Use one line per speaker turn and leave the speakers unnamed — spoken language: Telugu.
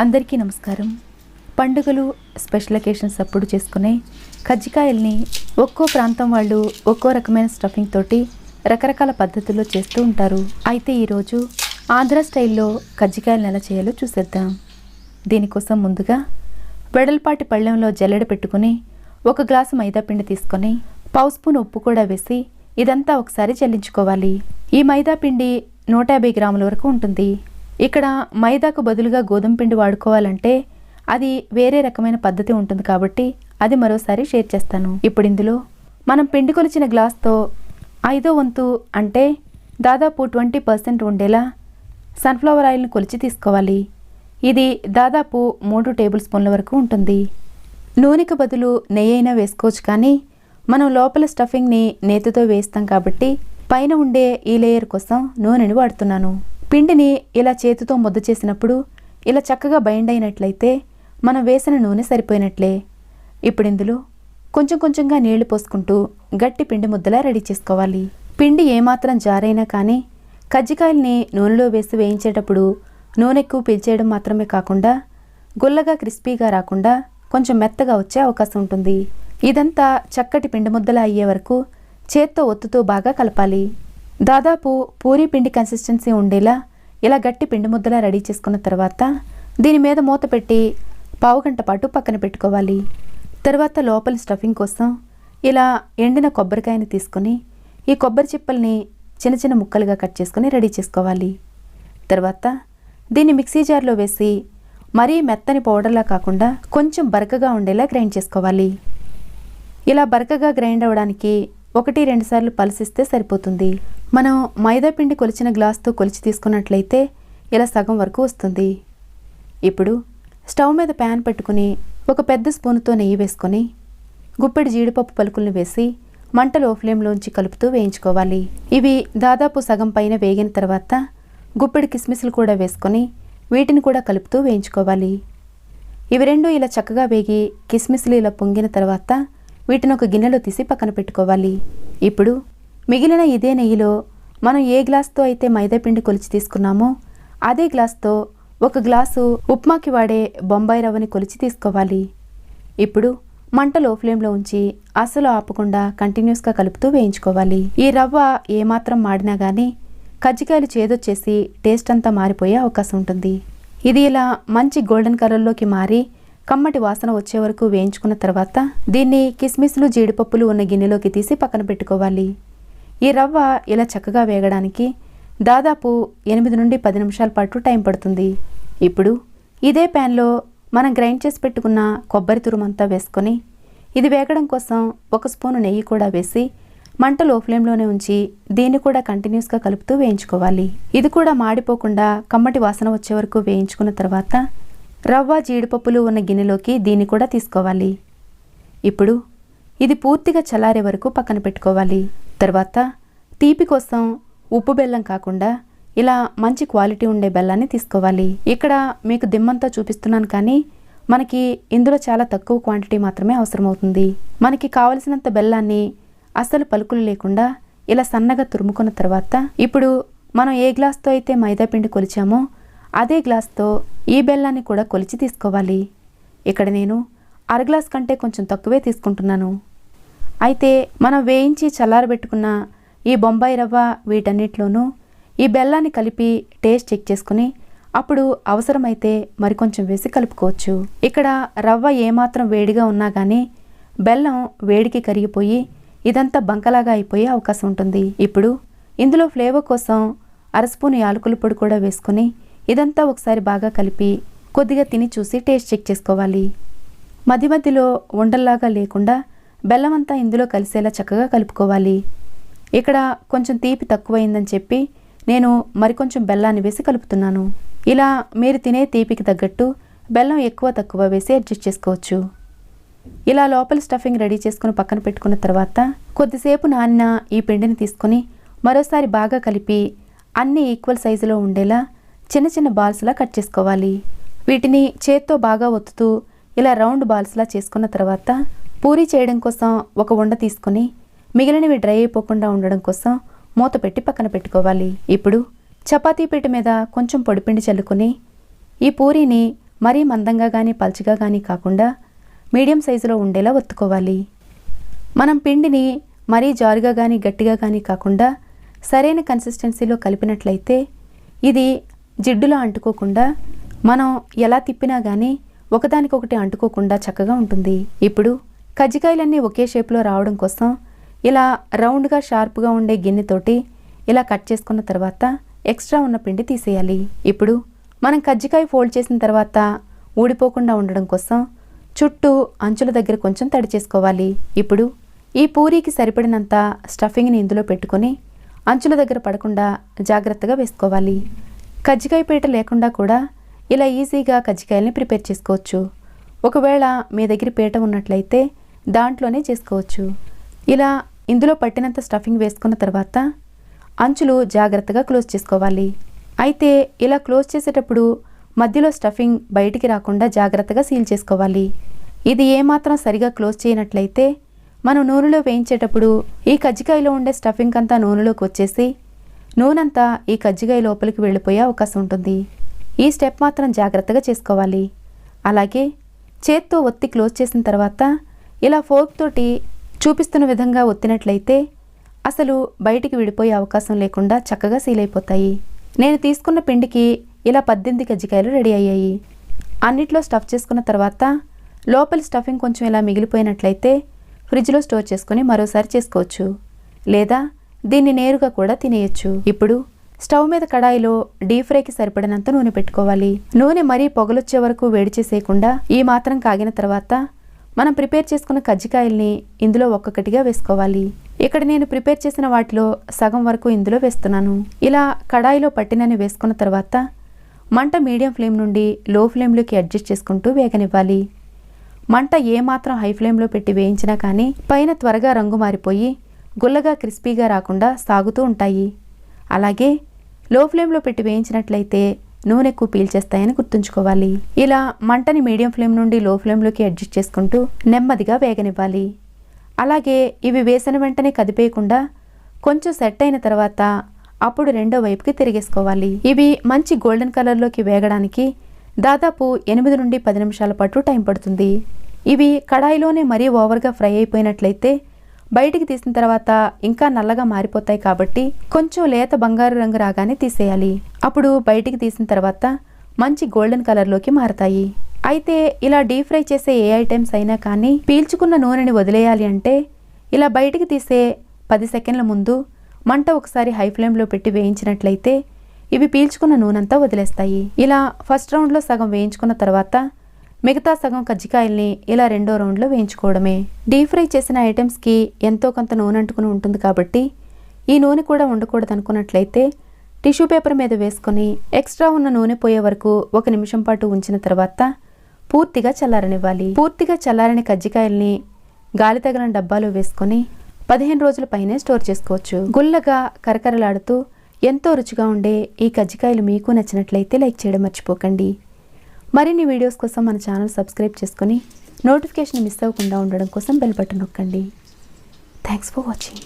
అందరికీ నమస్కారం. పండుగలు స్పెషల్ అకేషన్స్ అప్పుడు చేసుకునే కజ్జికాయల్ని ఒక్కో ప్రాంతం వాళ్ళు ఒక్కో రకమైన స్టఫింగ్ తోటి రకరకాల పద్ధతుల్లో చేస్తూ ఉంటారు. అయితే ఈరోజు ఆంధ్ర స్టైల్లో కజ్జికాయలను ఎలా చేయాలో చూసేద్దాం. దీనికోసం ముందుగా వెడల్పాటి పళ్ళెంలో జల్లెడ పెట్టుకుని ఒక గ్లాసు మైదాపిండి తీసుకొని పావు స్పూన్ ఉప్పు కూడా వేసి ఇదంతా ఒకసారి జల్లించుకోవాలి. ఈ మైదాపిండి నూట యాభై గ్రాముల వరకు ఉంటుంది. ఇక్కడ మైదాకు బదులుగా గోధుమ పిండి వాడుకోవాలంటే అది వేరే రకమైన పద్ధతి ఉంటుంది కాబట్టి అది మరోసారి షేర్ చేస్తాను. ఇప్పుడు ఇందులో మనం పిండి కొలిచిన గ్లాస్తో ఐదో వంతు అంటే దాదాపు ట్వంటీ పర్సెంట్ ఉండేలా సన్ఫ్లవర్ ఆయిల్ని కొలిచి తీసుకోవాలి. ఇది దాదాపు మూడు టేబుల్ స్పూన్ల వరకు ఉంటుంది. నూనెకు బదులు నెయ్యి అయినా వేసుకోవచ్చు కానీ మనం లోపల స్టఫింగ్ని నేతితో వేస్తాం కాబట్టి పైన ఉండే ఈ లేయర్ కోసం నూనెని వాడుతున్నాను. పిండిని ఇలా చేతితో ముద్ద చేసినప్పుడు ఇలా చక్కగా బైండ్ అయినట్లయితే మనం వేసిన నూనె సరిపోయినట్లే. ఇప్పుడు ఇందులో కొంచెం కొంచెంగా నీళ్ళు పోసుకుంటూ గట్టి పిండి ముద్దలా రెడీ చేసుకోవాలి. పిండి ఏమాత్రం జారైనా కానీ కజ్జికాయల్ని నూనెలో వేసి వేయించేటప్పుడు నూనె ఎక్కువ పీల్చేయడం మాత్రమే కాకుండా గుల్లగా క్రిస్పీగా రాకుండా కొంచెం మెత్తగా వచ్చే అవకాశం ఉంటుంది. ఇదంతా చక్కటి పిండి ముద్దలా అయ్యే వరకు చేత్తో ఒత్తుతూ బాగా కలపాలి. దాదాపు పూరీ పిండి కన్సిస్టెన్సీ ఉండేలా ఇలా గట్టి పిండి ముద్దలా రెడీ చేసుకున్న తర్వాత దీని మీద మూత పెట్టి పావు గంట పాటు పక్కన పెట్టుకోవాలి. తర్వాత లోపల స్టఫింగ్ కోసం ఇలా ఎండిన కొబ్బరికాయని తీసుకొని ఈ కొబ్బరి చిప్పల్ని చిన్న చిన్న ముక్కలుగా కట్ చేసుకొని రెడీ చేసుకోవాలి. తర్వాత దీన్ని మిక్సీ జార్లో వేసి మరీ మెత్తని పౌడర్లా కాకుండా కొంచెం బరకగా ఉండేలా గ్రైండ్ చేసుకోవాలి. ఇలా బరకగా గ్రైండ్ అవ్వడానికి ఒకటి రెండుసార్లు సార్లు సరిపోతుంది. మనం మైదాపిండి కొలిచిన గ్లాస్తో కొలిచి తీసుకున్నట్లయితే ఇలా సగం వరకు వస్తుంది. ఇప్పుడు స్టవ్ మీద ప్యాన్ పెట్టుకుని ఒక పెద్ద స్పూన్తో నెయ్యి వేసుకొని గుప్పెడి జీడిపప్పు పలుకుల్ని వేసి మంట లో ఫ్లేమ్లోంచి కలుపుతూ వేయించుకోవాలి. ఇవి దాదాపు సగం పైన వేగిన తర్వాత గుప్పెడి కిస్మిస్లు కూడా వేసుకొని వీటిని కూడా కలుపుతూ వేయించుకోవాలి. ఇవి రెండు ఇలా చక్కగా వేగి కిస్మిస్లు ఇలా పొంగిన తర్వాత వీటిని ఒక గిన్నెలో తీసి పక్కన పెట్టుకోవాలి. ఇప్పుడు మిగిలిన ఇదే నెయ్యిలో మనం ఏ గ్లాస్తో అయితే మైదాపిండి కొలిచి తీసుకున్నామో అదే గ్లాస్తో ఒక గ్లాసు ఉప్మాకి వాడే బొంబాయి రవ్వని కొలిచి తీసుకోవాలి. ఇప్పుడు మంట లో ఫ్లేమ్లో ఉంచి అసలు ఆపకుండా కంటిన్యూస్గా కలుపుతూ వేయించుకోవాలి. ఈ రవ్వ ఏమాత్రం మాడినా కానీ కజ్జికాయలు చేదొచ్చేసి టేస్ట్ అంతా మారిపోయే అవకాశం ఉంటుంది. ఇది ఇలా మంచి గోల్డెన్ కలర్లోకి మారి కమ్మటి వాసన వచ్చే వరకు వేయించుకున్న తర్వాత దీన్ని కిస్మిస్లు జీడిపప్పులు ఉన్న గిన్నెలోకి తీసి పక్కన పెట్టుకోవాలి. ఈ రవ్వ ఇలా చక్కగా వేగడానికి దాదాపు ఎనిమిది నుండి పది నిమిషాల పాటు టైం పడుతుంది. ఇప్పుడు ఇదే ప్యాన్లో మనం గ్రైండ్ చేసి పెట్టుకున్న కొబ్బరి తురుమంతా వేసుకొని ఇది వేగడం కోసం ఒక స్పూను నెయ్యి కూడా వేసి మంట లో ఫ్లేమ్లోనే ఉంచి దీన్ని కూడా కంటిన్యూస్గా కలుపుతూ వేయించుకోవాలి. ఇది కూడా మాడిపోకుండా కమ్మటి వాసన వచ్చే వరకు వేయించుకున్న తర్వాత రవ్వ జీడిపప్పులు ఉన్న గిన్నెలోకి దీన్ని కూడా తీసుకోవాలి. ఇప్పుడు ఇది పూర్తిగా చల్లారే వరకు పక్కన పెట్టుకోవాలి. తర్వాత తీపి కోసం ఉప్పు బెల్లం కాకుండా ఇలా మంచి క్వాలిటీ ఉండే బెల్లాన్ని తీసుకోవాలి. ఇక్కడ మీకు దిమ్మంతా చూపిస్తున్నాను కానీ మనకి ఇందులో చాలా తక్కువ క్వాంటిటీ మాత్రమే అవసరమవుతుంది. మనకి కావలసినంత బెల్లాన్ని అసలు పలుకులు లేకుండా ఇలా సన్నగా తురుముకున్న తర్వాత ఇప్పుడు మనం ఏ గ్లాస్తో అయితే మైదాపిండి కొలిచామో అదే గ్లాస్తో ఈ బెల్లాన్ని కూడా కొలిచి తీసుకోవాలి. ఇక్కడ నేను అర గ్లాస్ కంటే కొంచెం తక్కువే తీసుకుంటున్నాను. అయితే మనం వేయించి చల్లారబెట్టుకున్న ఈ బొంబాయి రవ్వ వీటన్నిటిలోనూ ఈ బెల్లాన్ని కలిపి టేస్ట్ చెక్ చేసుకుని అప్పుడు అవసరమైతే మరికొంచెం వేసి కలుపుకోవచ్చు. ఇక్కడ రవ్వ ఏమాత్రం వేడిగా ఉన్నా కానీ బెల్లం వేడికి కరిగిపోయి ఇదంతా బంకలాగా అయిపోయే అవకాశం ఉంటుంది. ఇప్పుడు ఇందులో ఫ్లేవర్ కోసం అర స్పూన్ యాలకుల పొడి కూడా వేసుకొని ఇదంతా ఒకసారి బాగా కలిపి కొద్దిగా తిని చూసి టేస్ట్ చెక్ చేసుకోవాలి. మధ్య మధ్యలో ఉండల్లాగా లేకుండా బెల్లం అంతా ఇందులో కలిసేలా చక్కగా కలుపుకోవాలి. ఇక్కడ కొంచెం తీపి తక్కువైందని చెప్పి నేను మరికొంచెం బెల్లాన్ని వేసి కలుపుతున్నాను. ఇలా మీరు తినే తీపికి తగ్గట్టు బెల్లం ఎక్కువ తక్కువ వేసి అడ్జస్ట్ చేసుకోవచ్చు. ఇలా లోపల స్టఫింగ్ రెడీ చేసుకుని పక్కన పెట్టుకున్న తర్వాత కొద్దిసేపు నాన్న ఈ పిండిని తీసుకొని మరోసారి బాగా కలిపి అన్ని ఈక్వల్ సైజులో ఉండేలా చిన్న చిన్న బాల్స్లా కట్ చేసుకోవాలి. వీటిని చేత్తో బాగా ఒత్తుతూ ఇలా రౌండ్ బాల్స్లా చేసుకున్న తర్వాత పూరీ చేయడం కోసం ఒక ఉండ తీసుకొని మిగిలినవి డ్రై అయిపోకుండా ఉండడం కోసం మూత పెట్టి పక్కన పెట్టుకోవాలి. ఇప్పుడు చపాతీ పీట మీద కొంచెం పొడిపిండి చల్లుకొని ఈ పూరీని మరీ మందంగా కానీ పల్చగా కానీ కాకుండా మీడియం సైజులో ఉండేలా ఒత్తుకోవాలి. మనం పిండిని మరీ జారుగా కానీ గట్టిగా కానీ కాకుండా సరైన కన్సిస్టెన్సీలో కలిపినట్లయితే ఇది జిడ్డులో అంటుకోకుండా మనం ఎలా తిప్పినా కానీ ఒకదానికొకటి అంటుకోకుండా చక్కగా ఉంటుంది. ఇప్పుడు కజ్జికాయలన్నీ ఒకే షేప్లో రావడం కోసం ఇలా రౌండ్గా షార్ప్గా ఉండే గిన్నెతోటి ఇలా కట్ చేసుకున్న తర్వాత ఎక్స్ట్రా ఉన్న పిండి తీసేయాలి. ఇప్పుడు మనం కజ్జికాయ ఫోల్డ్ చేసిన తర్వాత ఊడిపోకుండా ఉండడం కోసం చుట్టూ అంచుల దగ్గర కొంచెం తడి చేసుకోవాలి. ఇప్పుడు ఈ పూరీకి సరిపడినంత స్టఫింగ్ని ఇందులో పెట్టుకొని అంచుల దగ్గర పడకుండా జాగ్రత్తగా వేసుకోవాలి. కజ్జికాయ పీట లేకుండా కూడా ఇలా ఈజీగా కజ్జికాయల్ని ప్రిపేర్ చేసుకోవచ్చు. ఒకవేళ మీ దగ్గర పీట ఉన్నట్లయితే దాంట్లోనే చేసుకోవచ్చు. ఇలా ఇందులో పట్టినంత స్టఫింగ్ వేసుకున్న తర్వాత అంచులు జాగ్రత్తగా క్లోజ్ చేసుకోవాలి. అయితే ఇలా క్లోజ్ చేసేటప్పుడు మధ్యలో స్టఫింగ్ బయటికి రాకుండా జాగ్రత్తగా సీల్ చేసుకోవాలి. ఇది ఏమాత్రం సరిగా క్లోజ్ చేయనట్లయితే మనం నూనెలో వేయించేటప్పుడు ఈ కజ్జికాయలో ఉండే స్టఫింగ్ అంతా నూనెలోకి వచ్చేసి నూనంతా ఈ కజ్జికాయ లోపలికి వెళ్ళిపోయే అవకాశం ఉంటుంది. ఈ స్టెప్ మాత్రం జాగ్రత్తగా చేసుకోవాలి. అలాగే చేత్తో ఒత్తి క్లోజ్ చేసిన తర్వాత ఇలా ఫోర్క్ తోటి చూపిస్తున్న విధంగా ఒత్తినట్లయితే అసలు బయటికి విడిపోయే అవకాశం లేకుండా చక్కగా సీల్ అయిపోతాయి. నేను తీసుకున్న పిండికి ఇలా పద్దెనిమిది కజ్జికాయలు రెడీ అయ్యాయి. అన్నిట్లో స్టఫ్ చేసుకున్న తర్వాత లోపలి స్టఫింగ్ కొంచెం ఇలా మిగిలిపోయినట్లయితే ఫ్రిడ్జ్లో స్టోర్ చేసుకొని మరోసారి చేసుకోవచ్చు. లేదా దీన్ని నేరుగా కూడా తినేయచ్చు. ఇప్పుడు స్టవ్ మీద కడాయిలో డీప్ ఫ్రైకి సరిపడినంత నూనె పెట్టుకోవాలి. నూనె మరీ పొగలొచ్చే వరకు వేడి చేసేయకుండా ఈ మాత్రం కాగిన తర్వాత మనం ప్రిపేర్ చేసుకున్న కజ్జికాయల్ని ఇందులో ఒక్కొక్కటిగా వేసుకోవాలి. ఇక్కడ నేను ప్రిపేర్ చేసిన వాటిలో సగం వరకు ఇందులో వేస్తున్నాను. ఇలా కడాయిలో పట్టినని వేసుకున్న తర్వాత మంట మీడియం ఫ్లేమ్ నుండి లో ఫ్లేమ్లోకి అడ్జస్ట్ చేసుకుంటూ వేగనివ్వాలి. మంట ఏమాత్రం హై ఫ్లేమ్లో పెట్టి వేయించినా కానీ పైన త్వరగా రంగు మారిపోయి గుల్లగా క్రిస్పీగా రాకుండా సాగుతూ ఉంటాయి. అలాగే లో ఫ్లేమ్లో పెట్టి వేయించినట్లయితే నూనె ఎక్కువ పీల్చేస్తాయని గుర్తుంచుకోవాలి. ఇలా మంటని మీడియం ఫ్లేమ్ నుండి లో ఫ్లేమ్లోకి అడ్జస్ట్ చేసుకుంటూ నెమ్మదిగా వేగనివ్వాలి. అలాగే ఇవి వేసిన వెంటనే కదిపేయకుండా కొంచెం సెట్ అయిన తర్వాత అప్పుడు రెండో వైపుకి తిరిగేసుకోవాలి. ఇవి మంచి గోల్డెన్ కలర్లోకి వేగడానికి దాదాపు ఎనిమిది నుండి పది నిమిషాల పాటు టైం పడుతుంది. ఇవి కడాయిలోనే మరీ ఓవర్గా ఫ్రై అయిపోయినట్లయితే బయటికి తీసిన తర్వాత ఇంకా నల్లగా మారిపోతాయి కాబట్టి కొంచెం లేత బంగారు రంగు రాగానే తీసేయాలి. అప్పుడు బయటికి తీసిన తర్వాత మంచి గోల్డెన్ కలర్లోకి మారతాయి. అయితే ఇలా డీప్ ఫ్రై చేసే ఏ ఐటమ్స్ అయినా కానీ పీల్చుకున్న నూనెని వదిలేయాలి అంటే ఇలా బయటికి తీసే పది సెకండ్ల ముందు మంట ఒకసారి హై ఫ్లేమ్లో పెట్టి వేయించినట్లయితే ఇవి పీల్చుకున్న నూనెంతా వదిలేస్తాయి. ఇలా ఫస్ట్ రౌండ్లో సగం వేయించుకున్న తర్వాత మిగతా సగం కజ్జికాయల్ని ఇలా రెండో రౌండ్లో వేయించుకోవడమే. డీప్ ఫ్రై చేసిన ఐటమ్స్కి ఎంతో కొంత నూనె అంటుకుని ఉంటుంది కాబట్టి ఈ నూనె కూడా ఉండకూడదు అనుకున్నట్లయితే టిష్యూ పేపర్ మీద వేసుకొని ఎక్స్ట్రా ఉన్న నూనె పోయే వరకు ఒక నిమిషం పాటు ఉంచిన తర్వాత పూర్తిగా చల్లారనివ్వాలి. పూర్తిగా చల్లారని కజ్జికాయల్ని గాలి తగలని డబ్బాలో వేసుకొని పదిహేను రోజుల పైనే స్టోర్ చేసుకోవచ్చు. గుల్లగా కరకరలాడుతూ ఎంతో రుచిగా ఉండే ఈ కజ్జికాయలు మీకు నచ్చినట్లయితే లైక్ చేయడం మర్చిపోకండి. మరిన్ని వీడియోస్ కోసం మన ఛానల్ సబ్స్క్రైబ్ చేసుకుని నోటిఫికేషన్ మిస్ అవ్వకుండా ఉండడం కోసం బెల్ బటన్ నొక్కండి. Thanks for watching